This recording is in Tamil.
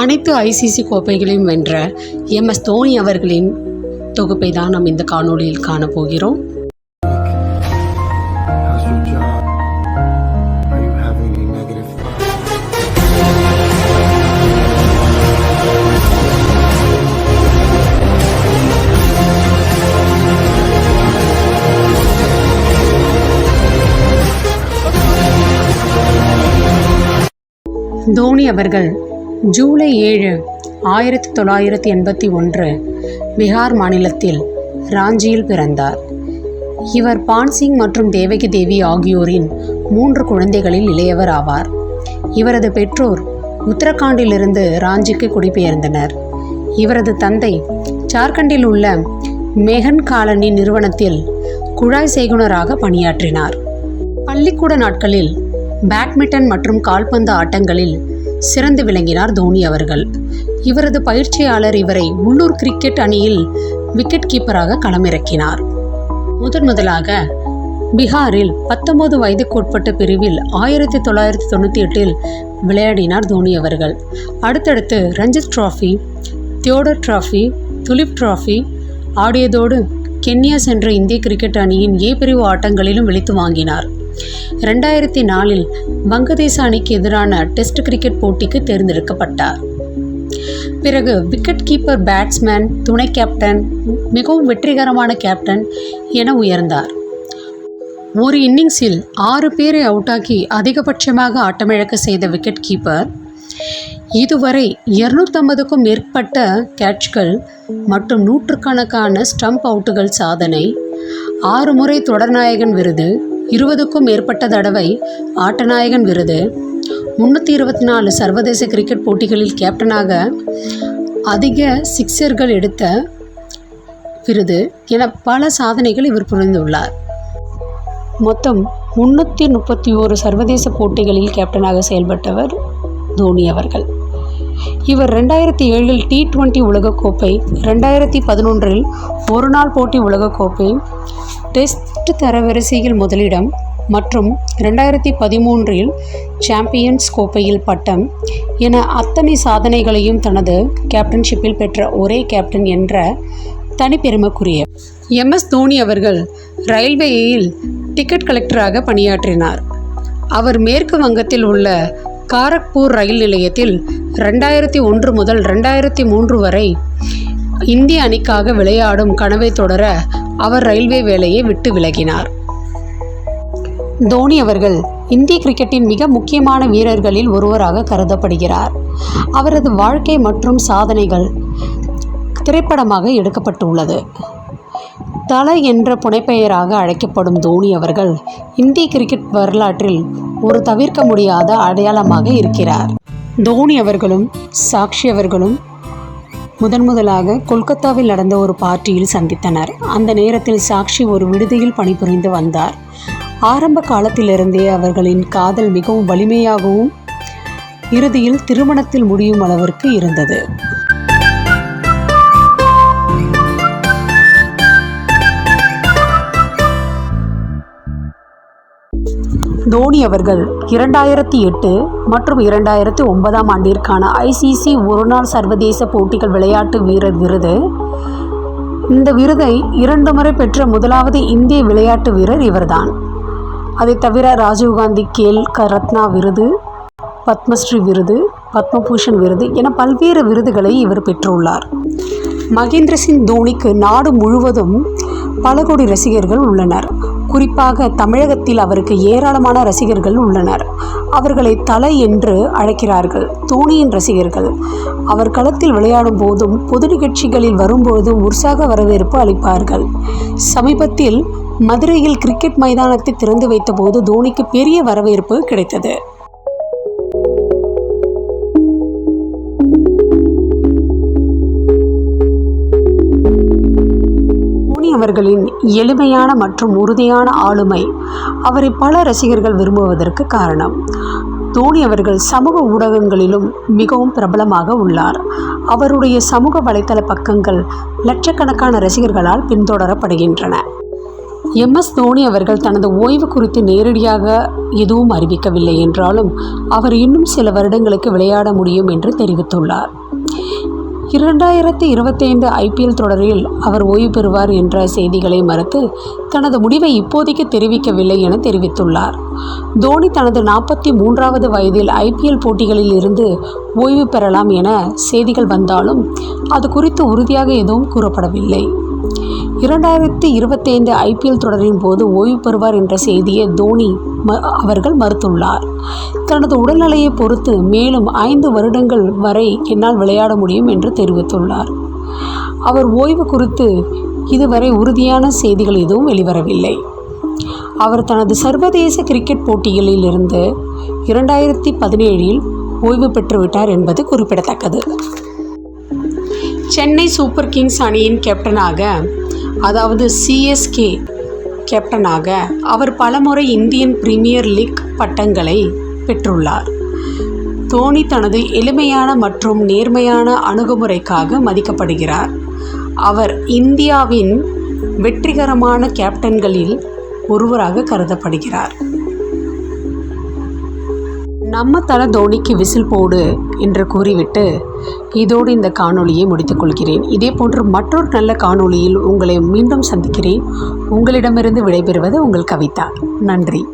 அனைத்து ஐசிசி கோப்பைகளையும் வென்ற எம் எஸ் தோனி அவர்களின் தொகுப்பை தான் நாம் இந்த காணொளியில் காணப்போகிறோம். தோனி அவர்கள் ஜூலை ஏழு ஆயிரத்தி தொள்ளாயிரத்தி எண்பத்தி ஒன்று பீகார் மாநிலத்தில் ராஞ்சியில் பிறந்தார். இவர் பான்சிங் மற்றும் தேவகி தேவி ஆகியோரின் மூன்று குழந்தைகளில் இளையவர் ஆவார். இவரது பெற்றோர் உத்தரகாண்டிலிருந்து ராஞ்சிக்கு குடிபெயர்ந்தனர். இவரது தந்தை ஜார்க்கண்டில் உள்ள மெஹன் காலனி நிறுவனத்தில் குழாய் செய்குனராக பணியாற்றினார். பள்ளிக்கூட நாட்களில் பேட்மிண்டன் மற்றும் கால்பந்து ஆட்டங்களில் சிறந்து விளங்கினார் தோனி அவர்கள். இவரது பயிற்சியாளர் இவரை உள்ளூர் கிரிக்கெட் அணியில் விக்கெட் கீப்பராக களமிறக்கினார். முதன் முதலாக பீகாரில் பத்தொன்பது வயதுக்குட்பட்ட பிரிவில் ஆயிரத்தி தொள்ளாயிரத்தி தொண்ணூற்றி எட்டில் விளையாடினார் தோனி அவர்கள். அடுத்தடுத்து Ranji trophy Deodhar trophy Duleep trophy ஆடியதோடு Kenya சென்ற இந்திய கிரிக்கெட் அணியின் ஏ பிரிவு ஆட்டங்களிலும் விழித்து வாங்கினார். ரெண்டாயிரத்தி நாலில் வங்கதேச அணிக்கு எதிரான டெஸ்ட் கிரிக்கெட் போட்டிக்கு தேர்ந்தெடுக்கப்பட்டார். பிறகு விக்கெட் கீப்பர் பேட்ஸ்மேன் துணை கேப்டன் மிகவும் வெற்றிகரமான கேப்டன் என உயர்ந்தார். ஒரு இன்னிங்ஸில் ஆறு பேரை அவுட்டாக்கி அதிகபட்சமாக ஆட்டமிழக்க செய்த விக்கெட் கீப்பர் இதுவரை இருநூற்றம்பதுக்கும் மேற்பட்ட கேட்ச்கள் மற்றும் நூற்றுக்கணக்கான ஸ்டம்ப் அவுட்டுகள் சாதனை ஆறு முறை தொடர்நாயகன் விருது இருபதுக்கும் மேற்பட்ட தடவை ஆட்டநாயகன் விருது. முந்நூற்றி இருபத்தி நாலு சர்வதேச கிரிக்கெட் போட்டிகளில் கேப்டனாக அதிக சிக்ஸர்கள் எடுத்த விருது என பல சாதனைகள் இவர் புரிந்துள்ளார். மொத்தம் முன்னூற்றி முப்பத்தி ஓரு சர்வதேச போட்டிகளில் கேப்டனாக செயல்பட்டவர் தோனி அவர்கள். இவர் ரெண்டாயிரத்தி ஏழில் டி டுவெண்ட்டி உலகக்கோப்பை ரெண்டாயிரத்தி பதினொன்றில் ஒருநாள் போட்டி உலகக்கோப்பை டெஸ்ட் தரவரிசையில் முதலிடம் மற்றும் ரெண்டாயிரத்தி பதிமூன்றில் சாம்பியன்ஸ் கோப்பையில் பட்டம் என அத்தனை சாதனைகளையும் தனது கேப்டன்ஷிப்பில் பெற்ற ஒரே கேப்டன் என்ற தனிப்பெருமைக்குரிய எம் எஸ் தோனி அவர்கள் ரயில்வேயில் டிக்கெட் கலெக்டராக பணியாற்றினார். அவர் மேற்கு வங்கத்தில் உள்ள காரக்பூர் ரயில் நிலையத்தில் ரெண்டாயிரத்தி ஒன்று முதல் ரெண்டாயிரத்தி மூன்று வரை இந்திய அணிக்காக விளையாடும் கனவை தொடர அவர் ரயில்வே வேலையை விட்டு விலகினார். தோனி அவர்கள் இந்திய கிரிக்கெட்டின் மிக முக்கியமான வீரர்களில் ஒருவராக கருதப்படுகிறார். அவரது வாழ்க்கை மற்றும் சாதனைகள் திரைப்படமாக எடுக்கப்பட்டுள்ளது. தல என்ற புனைப்பெயராக அழைக்கப்படும் தோனி அவர்கள் இந்திய கிரிக்கெட் வரலாற்றில் ஒரு தவிர்க்க முடியாத அடையாளமாக இருக்கிறார். தோனி அவர்களும் சாக்ஷி அவர்களும் முதன் முதலாக கொல்கத்தாவில் நடந்த ஒரு பார்ட்டியில் சந்தித்தனர். அந்த நேரத்தில் சாக்ஷி ஒரு விடுதியில் பணிபுரிந்து வந்தார். ஆரம்ப காலத்திலிருந்தே அவர்களின் காதல் மிகவும் வலிமையாகவும் இறுதியில் திருமணத்தில் முடியும் அளவிற்கு இருந்தது. தோனி அவர்கள் இரண்டாயிரத்தி எட்டு மற்றும் இரண்டாயிரத்தி ஒன்பதாம் ஆண்டிற்கான ஐசிசி ஒருநாள் சர்வதேச போட்டிகள் விளையாட்டு வீரர் விருது. இந்த விருதை இரண்டு முறை பெற்ற முதலாவது இந்திய விளையாட்டு வீரர் இவர்தான். அதை தவிர ராஜீவ்காந்தி கேல் ரத்னா விருது பத்மஸ்ரீ விருது பத்மபூஷன் விருது என பல்வேறு விருதுகளை இவர் பெற்றுள்ளார். மகேந்திர சிங் தோனிக்கு நாடு முழுவதும் பல கோடி ரசிகர்கள் உள்ளனர். குறிப்பாக தமிழகத்தில் அவருக்கு ஏராளமான ரசிகர்கள் உள்ளனர். அவர்களை தலை என்று அழைக்கிறார்கள். தோனியின் ரசிகர்கள். அவர் களத்தில் விளையாடும் போதும் பொது நிகழ்ச்சிகளில் வரும்போதும் உற்சாக வரவேற்பு அளிப்பார்கள். சமீபத்தில் மதுரையில் கிரிக்கெட் மைதானத்தை திறந்து வைத்தபோது தோனிக்கு பெரிய வரவேற்பு கிடைத்தது. தோனி அவர்களின் எளிமையான மற்றும் உறுதியான ஆளுமை அவரை பல ரசிகர்கள் விரும்புவதற்கு காரணம். தோனி அவர்கள் சமூக ஊடகங்களிலும் மிகவும் பிரபலமாக உள்ளார். அவருடைய சமூக வலைத்தள பக்கங்கள் லட்சக்கணக்கான ரசிகர்களால் பின்தொடரப்படுகின்றன. எம். எஸ். தோனி அவர்கள் தனது ஓய்வு குறித்து நேரடியாக எதுவும் அறிவிக்கவில்லை என்றாலும் அவர் இன்னும் சில வருடங்களுக்கு விளையாட முடியும் என்று தெரிவித்துள்ளார். இரண்டாயிரத்தி இருபத்தைந்து ஐபிஎல் தொடரில் அவர் ஓய்வு பெறுவார் என்ற செய்திகளை மறுத்து தனது முடிவை இப்போதைக்கு தெரிவிக்கவில்லை என தெரிவித்துள்ளார். தோனி தனது நாற்பத்தி மூன்றாவது வயதில் ஐபிஎல் போட்டிகளில் இருந்து ஓய்வு பெறலாம் என செய்திகள் வந்தாலும் அது குறித்து உறுதியாக எதுவும் கூறப்படவில்லை. இரண்டாயிரத்தி இருபத்தைந்து ஐபிஎல் தொடரின் போது ஓய்வு பெறுவார் என்ற செய்தியை தோனி ம- அவர்கள் மறுத்துள்ளார். தனது உடல்நிலையை பொறுத்து மேலும் ஐந்து வருடங்கள் வரை என்னால் விளையாட முடியும் என்று தெரிவித்துள்ளார். அவர் ஓய்வு குறித்து இதுவரை உறுதியான செய்திகள் எதுவும் வெளிவரவில்லை. அவர் தனது சர்வதேச கிரிக்கெட் போட்டிகளில் இருந்து இரண்டாயிரத்தி பதினேழில் ஓய்வு பெற்றுவிட்டார் என்பது குறிப்பிடத்தக்கது. சென்னை சூப்பர் கிங்ஸ் அணியின் கேப்டனாக அதாவது சிஎஸ்கே கேப்டனாக அவர் பலமுறை இந்தியன் பிரீமியர் லீக் பட்டங்களை பெற்றுள்ளார். தோனி தனது எளிமையான மற்றும் நேர்மையான அணுகுமுறைக்காக மதிக்கப்படுகிறார். அவர் இந்தியாவின் வெற்றிகரமான கேப்டன்களில் ஒருவராக கருதப்படுகிறார். நம்ம தல தோனிக்கு விசில் போடு என்று கூறிவிட்டு இதோடு இந்த காணொளியை முடித்துக்கொள்கிறேன் இதே போன்று மற்றொரு நல்ல காணொளியில் உங்களை மீண்டும் சந்திக்கிறேன். உங்களிடமிருந்து விடைபெறுவது உங்கள் கவிதா. நன்றி.